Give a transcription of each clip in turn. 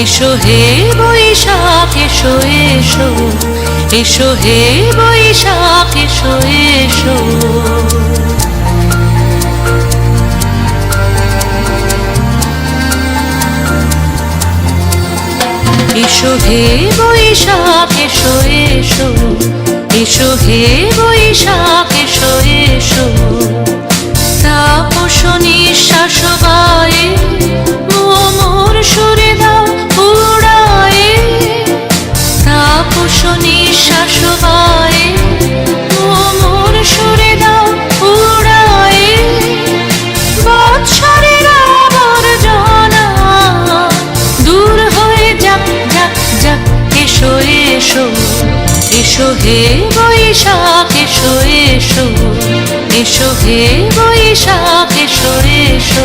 এসো হে বৈশাখ, এসো এসো। এসো হে বৈশাখ, এসো এসো। এসো হে বৈশাখ, এসো এসো। এসো হে বৈশাখ, এসো এসো। তাপস নিঃশ্বাস তাপস নিঃশ্বাস গায়ে মোর সুরে দাও উড়ায়ে। বৎসরের দূর হয়ে যাক যাক যাক, এসো এসো এসো হে বৈশাখ, এসো এসো এসো হে বৈশাখ, এসো এসো।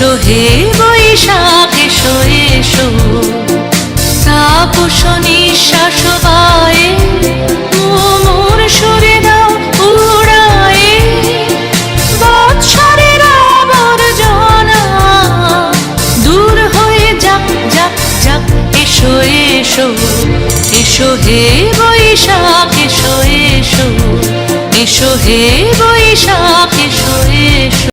এসো হে বৈশাখ, এসো এসো। তাপস নিঃশ্বাস পায়ে মোর সরে দাও উড়ায়ে। বৎসরের আবর্জনা, দূর হয়ে যাক যাক যাক, এসো এসো। এসো হে বৈশাখ, এসো এসো। এসো হে বৈশাখ, এসো এসো।